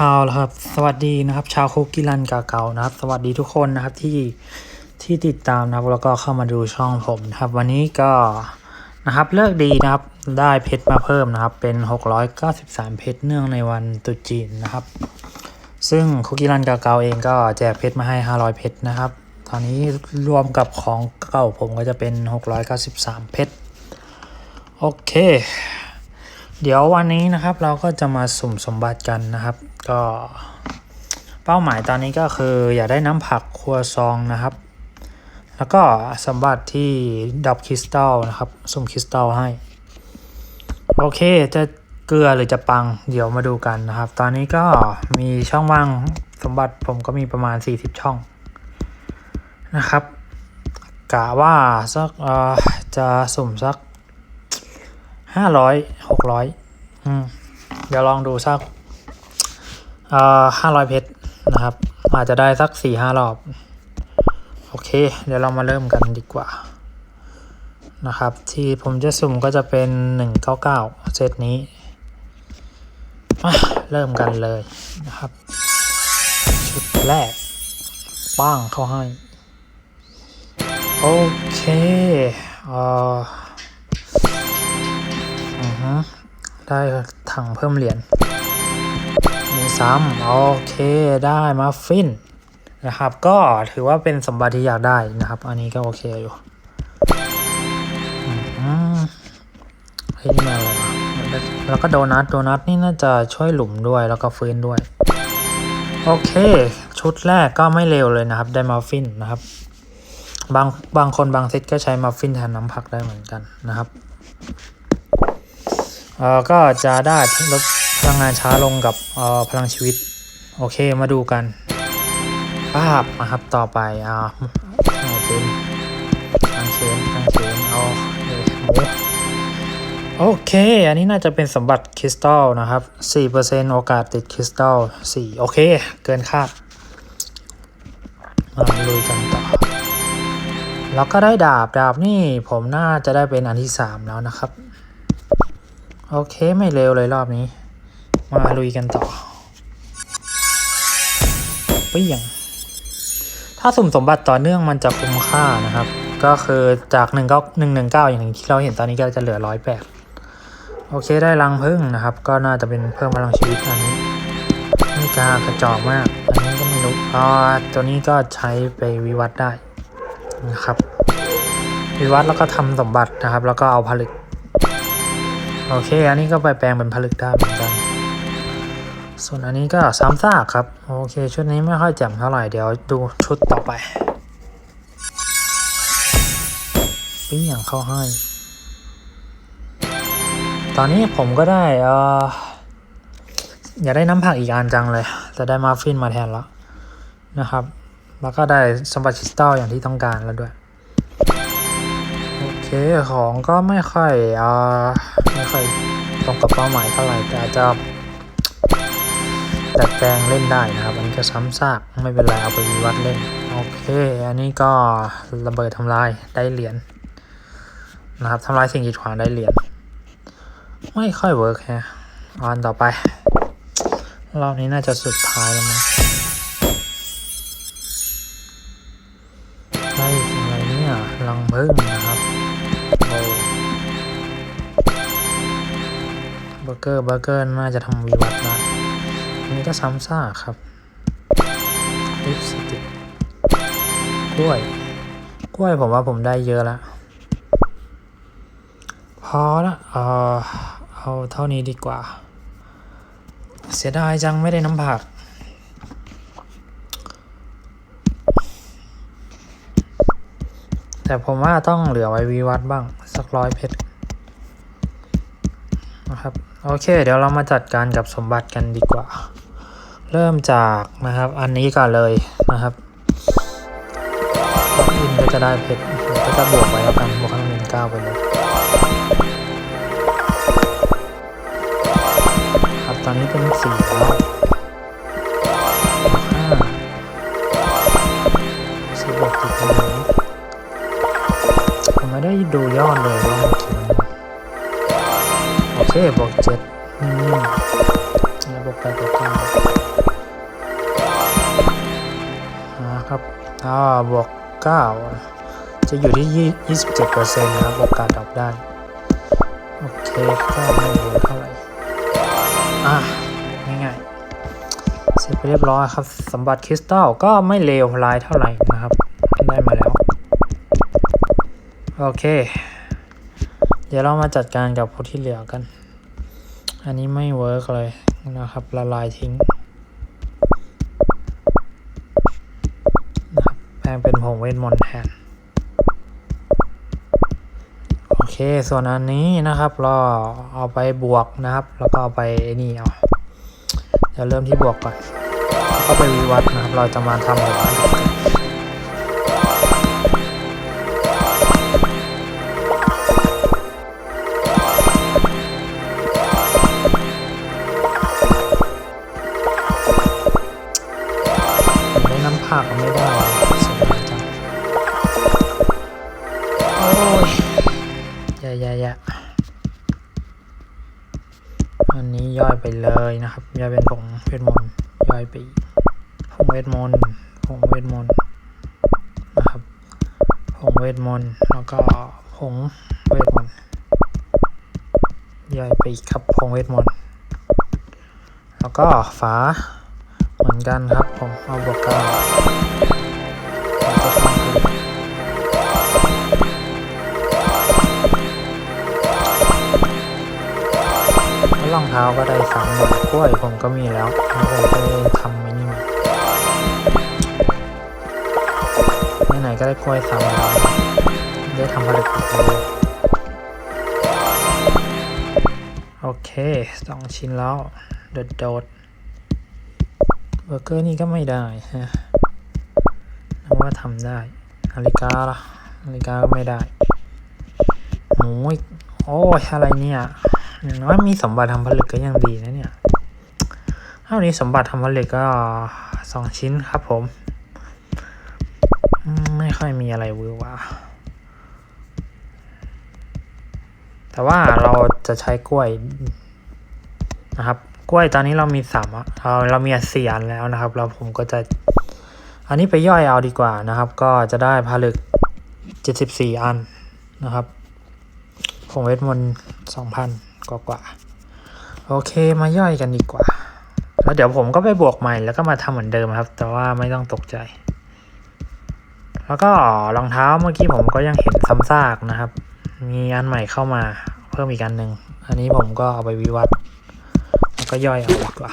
เอาละครับ สวัสดีนะครับ ชาวคุกกิลันกาเก่านะครับ สวัสดีทุกคนนะครับที่ที่ติดตามนะครับแล้วก็เข้ามาดูช่องผมนะครับ วันนี้ก็นะครับเลิกดีนะครับได้เพชรมาเพิ่มนะครับ เป็น 693 เพชรเนื่องในวันตรุษจีนนะครับ ซึ่งคุกกิลันกาเก่าเองก็แจกเพชรมาให้ 500 เพชรนะครับ ตอนนี้รวมกับของเก่าผมก็จะเป็น 693 เพชรโอเค เดี๋ยววันนี้นะครับเราก็จะมาสุ่มสมบัติกันนะครับ ก็เป้าหมายตอนนี้ก็คืออยากได้น้ำผักครัวซองนะครับ แล้วก็สมบัติที่ดับคริสตัลนะครับ สุ่มคริสตัลให้ โอเคจะเกลือหรือจะปังเดี๋ยวมาดูกันนะครับ ตอนนี้ก็มีช่องว่างสมบัติผมก็มีประมาณ 40 ช่องนะครับกะว่าสักจะสุ่มสัก ห้าร้อยหกร้อยอืมเดี๋ยวลองดูสักเอ่อห้าร้อยเพชรนะครับ อาจจะได้สักสี่ห้ารอบ โอเค เดี๋ยวเรามาเริ่มกันดีกว่า นะครับ ที่ผมจะสุ่มก็จะเป็นหนึ่งเก้าเก้าเซตนี้มาเริ่มกันเลยนะครับ ชุดแรกป้างเข้าให้ โอเค เอ่ออือฮึ ได้ถังเพิ่มเหรียญ มีซ้ำโอเคได้มาฟินนะครับ ก็ถือว่าเป็นสมบัติที่อยากได้นะครับ อันนี้ก็โอเคอยู่เฮ้ยนี่มาอะไรแล้วก็โดนัท โดนัทนี่น่าจะช่วยหลุมด้วยแล้วก็ฟื้นด้วย โอเค ชุดแรกก็ไม่เร็วเลยนะครับ ได้มาฟินนะครับ บางบางคนบางเซตก็ใช้มาฟินแทนน้ำผักได้เหมือนกันนะครับ ก็จะได้ลดพลังงานช้าลงกับออพลังชีวิต โอเคมาดูกัน ภาพนะครับต่อไปอ่าเป็นตั้งเชนตั้งเชนเอาเอ่อหมูโอเค อันนี้น่าจะเป็นสมบัติคริสตัลนะครับ 4%โอกาสติดคริสตัล4โอเค เกินคาดมาลุยกันต่อแล้วก็ได้ดาบดาบนี่ผมน่าจะได้เป็นอันที่ 3 แล้วนะครับ โอเคไม่เร็วเลยรอบนี้ มาลุยกันต่อเปี้ยงถ้าสุ่มสมบัติต่อเนื่องมันจะคุ้มค่านะครับ ก็คือจาก1 9 1 1 9 อย่างที่เราเห็นตอนนี้ก็จะเหลือ108โอเคได้รังพึ่งนะครับ ก็น่าจะเป็นเพิ่มพลังชีวิตอันนี้นี่กากระจอกมาก อันนี้ก็ไม่รู้อ่าตัวนี้ก็ใช้ไปวิวัฒน์ได้นะครับ วิวัฒน์แล้วก็ทำสมบัตินะครับ แล้วก็เอาผลึก โอเค อันนี้ก็ไปแปลงเป็นผลึกได้เหมือนกัน ส่วนอันนี้ก็ซ้ำซากครับ โอเค ชุดนี้ไม่ค่อยแจ่มเท่าไหร่ เดี๋ยวดูชุดต่อไปปิ้งอย่างเข้าให้ ตอนนี้ผมก็ได้เอออยากได้น้ำผักอีกอันจังเลย จะได้มาฟินมาแทนแล้วนะครับ แล้วก็ได้สมบัติคริสตัลอย่างที่ต้องการแล้วด้วย โอเค ของก็ไม่ค่อยอ่า ไม่ค่อยตรงกับเป้าหมายเท่าไหร่แต่จะดัดแปลงเล่นได้นะครับ อันนี้ก็ซ้ำซากไม่เป็นไรเอาไปวิวัดเล่น โอเค อันนี้ก็ระเบิดทำลายได้เหรียญนะครับทำลายสิ่งกีดขวางได้เหรียญไม่ค่อยเวิร์กแฮะอันต่อไป รอบนี้น่าจะสุดท้ายแล้วมั้ง เบอร์เกอร์เบอร์เกอร์น่าจะทำวิวัฒน์ได้อันนี้ก็ซ้ำซากครับลิปสติกกล้วย กล้วยผมว่าผมได้เยอะแล้วพอละเออเอาเท่านี้ดีกว่า เสียดายจังไม่ได้น้ำผักแต่ผมว่าต้องเหลือไว้วิวัฒน์บ้าง สักร้อยเพชร นะครับโอเค เดี๋ยวเรามาจัดการกับสมบัติกันดีกว่า เริ่มจากนะครับอันนี้ก่อนเลยนะครับล็อกอินก็จะได้เพชรก็จะบวกไปแล้วกันบวกข้างหนึ่งเก้าไปเลยครับตอนนี้เป็นสี่แล้วห้าสิบหกจุดหนึ่งผมไม่ได้ดูยอดเลยว่า บวกเจ็ดอืมระบบการจัดการนะครับอ่าบวกเก้าจะอยู่ที่ยี่สิบเจ็ดเปอร์เซ็นต์นะครับโอกาสดรอปได้ โอเคก็ไม่เยอะเท่าไหร่ อะง่ายๆ เสร็จไปเรียบร้อยครับ สมบัติคริสตัลก็ไม่เลวร้ายเท่าไหร่นะครับ ได้มาแล้ว โอเค เดี๋ยวเรามาจัดการกับพวกที่เหลือกัน อันนี้ไม่เวิร์กเลยนะครับ ละลายทิ้งนะครับแปลงเป็นผงเวทมนต์แทนโอเค ส่วนอันนี้นะครับเราเอาไปบวกนะครับ แล้วก็เอาไปนี่เอาเดี๋ยวเริ่มที่บวกก่อนแล้วก็ไปวิวัฒนะครับ เราจะมาทำแบบนี้ไม่ เลยนะครับย่อยเป็นผงเวทมนต์ย่อยไปอีกผงเวทมนต์ผงเวทมนต์นะครับผงเวทมนต์แล้วก็ผงเวทมนต์ย่อยไปอีกครับผงเวทมนต์แล้วก็ฝาเหมือนกันครับผมเอาบวกก้า องเท้าก็ได้สามหมดกล้วยผมก็มีแล้วแล้วผมก็ได้ทำไว้นี่มาไหนๆก็ได้กล้วยสามแล้วได้ทำผลิตภัณฑ์เลยโอเคสองชิ้นแล้วโดดโดดเบอร์เกอร์นี่ก็ไม่ได้ฮะนึกว่าทำได้นาฬิกาล่ะนาฬิกาก็ไม่ได้หมูอีกโอ้ยอะไรเนี่ย อย่างน้อยมีสมบัติทำผลึกก็ยังดีนะเนี่ยเท่านี้สมบัติทำผลึกก็สองชิ้นครับผม ไม่ค่อยมีอะไรเวอว่าแต่ว่าเราจะใช้กล้วยนะครับ กล้วยตอนนี้เรามีสามอะเราเรามีสี่อันแล้วนะครับแล้วผมก็จะอันนี้ไปย่อยเอาดีกว่านะครับ ก็จะได้ผลึกเจ็ดสิบสี่อันนะครับผงเวทมนต์สองพัน กว่ากว่าโอเคมาย่อยกันดีกว่า แล้วเดี๋ยวผมก็ไปบวกใหม่แล้วก็มาทำเหมือนเดิมครับ แต่ว่าไม่ต้องตกใจ แล้วก็รองเท้าเมื่อกี้ผมก็ยังเห็นซ้ำซากนะครับ มีอันใหม่เข้ามาเพิ่มอีกอันหนึ่งอันนี้ผมก็เอาไปวิวัฒน์แล้วก็ย่อยเอาดีกว่า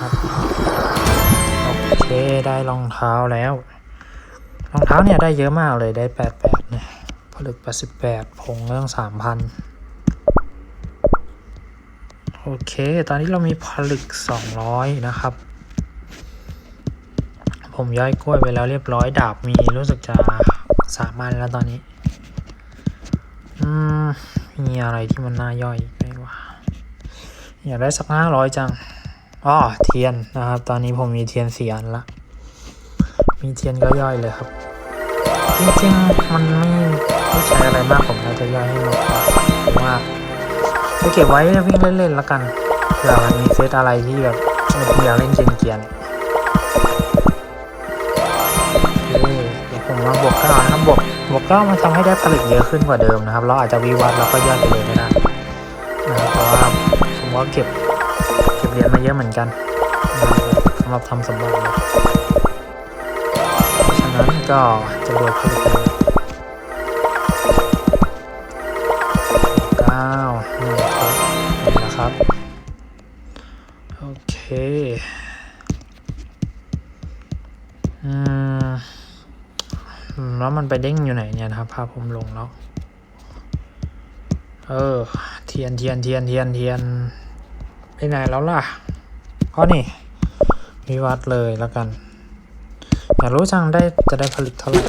ครับโอเคได้รองเท้าแล้วรองเท้าเนี่ยได้เยอะมากเลยได้แปดแปดเนี่ยผลึก88ผงเรื่อง3,000 โอเค ตอนนี้เรามีผลึก 200 นะครับ ผมย่อยกล้วยไปแล้วเรียบร้อย ดาบมีรู้สึกจะสามอันแล้วตอนนี้ อืม มีอะไรที่มันน่าย่อยไหมวะ อยากได้สักห้าร้อยจังอ๋อเทียนนะครับ ตอนนี้ผมมีเทียนสี่อันละ มีเทียนก็ย่อยเลยครับ จริงๆ มันไม่ไม่ใช้อะไรมากผมน่าจะย่อยให้หมดนะผมว่า จะเก็บไว้วิ่งเล่นๆแล้วกันเผื่อมันมีเซตอะไรที่แบบผมอยากเล่นเกียนเกียนๆเดี๋ยวผมมาบวกเก้านะครับบวกบวกเก้ามันทำให้ได้ผลิตเยอะขึ้นกว่าเดิมนะครับ เราอาจจะวิวัฒน์แล้วก็ย่อยไปเลยก็ได้นะครับเพราะว่าผมว่าเก็บเก็บเหรียญมาเยอะเหมือนกันนะครับสำหรับทำสมบัติเพราะฉะนั้นก็จะรวยผลิต เคอืมแล้วมันไปเด้งอยู่ไหนเนี่ยนะครับภาพผมลงแล้ว เออ เทียนเทียนเทียนเทียนเทียนไปไหนแล้วล่ะอ๋อนี่วิวัดเลยแล้วกัน อยากรู้จังได้จะได้ผลิตเท่าไหร่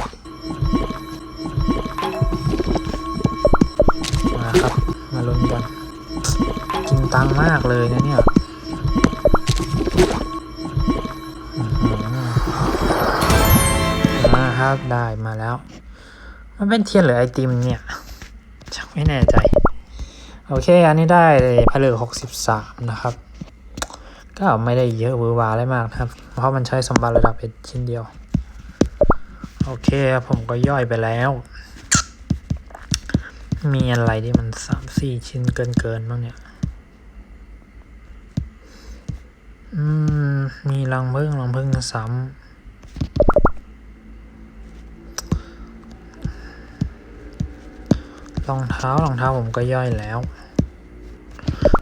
มาครับ มาลุ้นกัน กินตังมากเลยนะเนี่ย ได้มาแล้ว มันเป็นเทียนหรือไอติมเนี่ยชักไม่แน่ใจ โอเค อันนี้ได้ผลึกหกสิบสามนะครับ ก็ไม่ได้เยอะวือวาอะไรมากนะครับ เพราะมันใช้สมบัติระดับเอ็ดชิ้นเดียว โอเคครับผมก็ย่อยไปแล้ว มีอะไรที่มันสามสี่ชิ้นเกินเกินบ้างเนี่ยอืม มีรังพึ่งรังพึ่งซ้ำ รองเท้ารองเท้าผมก็ย่อยแล้ว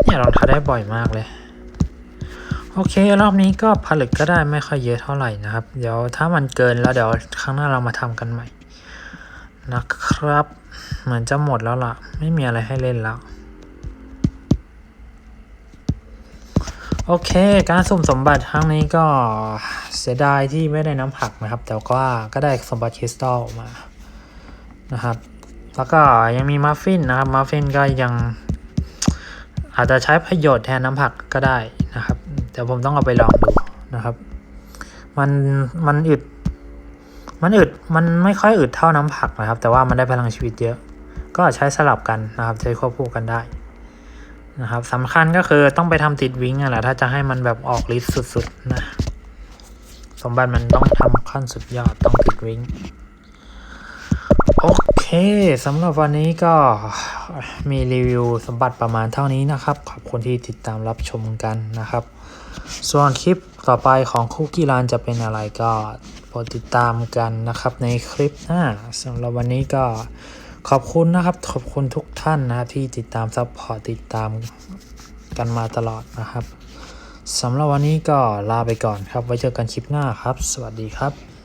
เนี่ยรองเท้าได้บ่อยมากเลย โอเค รอบนี้ก็ผลึกก็ได้ไม่ค่อยเยอะเท่าไหร่นะครับ เดี๋ยวถ้ามันเกินแล้วเดี๋ยวครั้งหน้าเรามาทำกันใหม่ นะครับ เหมือนจะหมดแล้วล่ะ ไม่มีอะไรให้เล่นแล้วโอเค การสุ่มสมบัติครั้งนี้ก็เสียดายที่ไม่ได้น้ำผักนะครับ แต่ว่าก็ได้สมบัติคริสตัลมานะครับ แล้วก็ยังมีมัฟฟินนะครับ มัฟฟินก็ยังอาจจะใช้ประโยชน์แทนน้ำผักก็ได้นะครับเดี๋ยวผมต้องเอาไปลองดูนะครับ มันมันอึด มันอึดมันไม่ค่อยอึดเท่าน้ำผักนะครับ แต่ว่ามันได้พลังชีวิตเยอะ ก็ใช้สลับกันนะครับใช้ควบคู่กันได้นะครับสำคัญก็คือต้องไปทำติดวิงอะแหละถ้าจะให้มันแบบออกฤทธิ์สุดๆนะสมบัติมันต้องทำขั้นสุดยอดต้องติดวิงโอ เคสำหรับวันนี้ก็มีรีวิวสมบัติประมาณเท่านี้นะครับ ขอบคุณที่ติดตามรับชมกันนะครับ ส่วนคลิปต่อไปของคุกกี้รานจะเป็นอะไรก็โปรดติดตามกันนะครับในคลิปหน้าสำหรับวันนี้ก็ขอบคุณนะครับ ขอบคุณทุกท่านนะครับที่ติดตามซัพพอร์ตติดตามกันมาตลอดนะครับสำหรับวันนี้ก็ลาไปก่อนครับ ไว้เจอกันคลิปหน้าครับ สวัสดีครับ